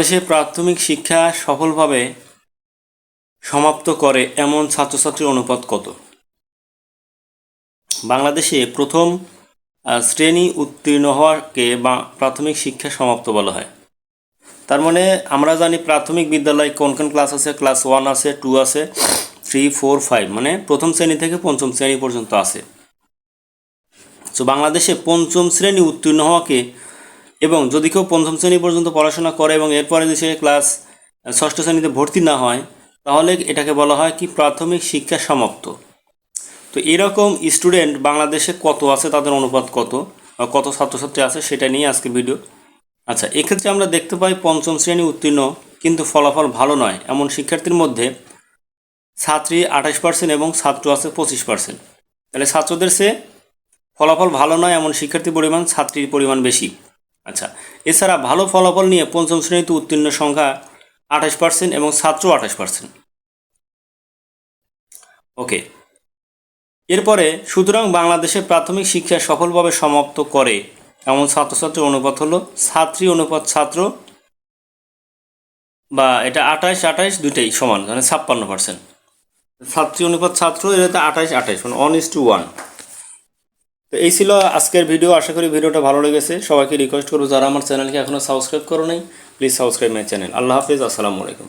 দেশে প্রাথমিক শিক্ষা সফলভাবে সমাপ্ত করে এমন ছাত্রছাত্রীর অনুপাত কত? বাংলাদেশে প্রথম শ্রেণি উত্তীর্ণ হওয়াকে প্রাথমিক শিক্ষা সমাপ্ত বলা হয়। তার মানে আমরা জানি প্রাথমিক বিদ্যালয় কোন কোন ক্লাস আছে? ক্লাস ওয়ান আছে, টু আছে, থ্রি, ফোর, ফাইভ মানে প্রথম শ্রেণি থেকে পঞ্চম শ্রেণি পর্যন্ত আছে। তো বাংলাদেশে পঞ্চম শ্রেণি উত্তীর্ণ হওয়াকে এবং যদি কেউ পঞ্চম শ্রেণি পর্যন্ত পড়াশোনা করে এবং এরপরে যদি সে ক্লাস ষষ্ঠ শ্রেণীতে ভর্তি না হয়, তাহলে এটাকে বলা হয় কি প্রাথমিক শিক্ষা সমাপ্ত। তো এরকম স্টুডেন্ট বাংলাদেশে কত আছে, তাদের অনুপাত কত কত ছাত্রছাত্রী আছে সেটা নিয়ে আজকে ভিডিও আচ্ছা এক্ষেত্রে আমরা দেখতে পাই পঞ্চম শ্রেণি উত্তীর্ণ, কিন্তু ফলাফল ভালো নয়। এমন শিক্ষার্থীর মধ্যে ছাত্রী আঠাশ পার্সেন্ট এবং ছাত্র আছে পঁচিশ পার্সেন্ট তাহলে ছাত্রদের সে ফলাফল ভালো নয় এমন শিক্ষার্থীর পরিমাণ, ছাত্রীর পরিমাণ বেশি। আচ্ছা এছাড়া ভালো ফলাফল নিয়ে পঞ্চম শ্রেণীতে উত্তীর্ণ সংখ্যা আঠাশ পার্সেন্ট এবং ছাত্র আঠাশ পার্সেন্ট ওকে এরপরে সুতরাং বাংলাদেশে প্রাথমিক শিক্ষা সফলভাবে সমাপ্ত করে, এমন ছাত্রছাত্রীর অনুপাত হলো ছাত্রী অনুপাত ছাত্র বা এটা আঠাশ আঠাশ দুইটাই সমান মানে ছাপ্পান্ন পার্সেন্ট ছাত্রী অনুপাত ছাত্র এটা আঠাশ আঠাশ মানে ওয়ান ইস টু ওয়ান তো এই ছিল আজকের ভিডিও। আশা করি ভিডিওটা ভালো লেগেছে। সবাইকে রিকোয়েস্ট করব, যারা আমার চ্যানেলকে এখনও সাবস্ক্রাইব করো নাই please subscribe my channel Allah হাফিজ, আসসালামু আলাইকুম।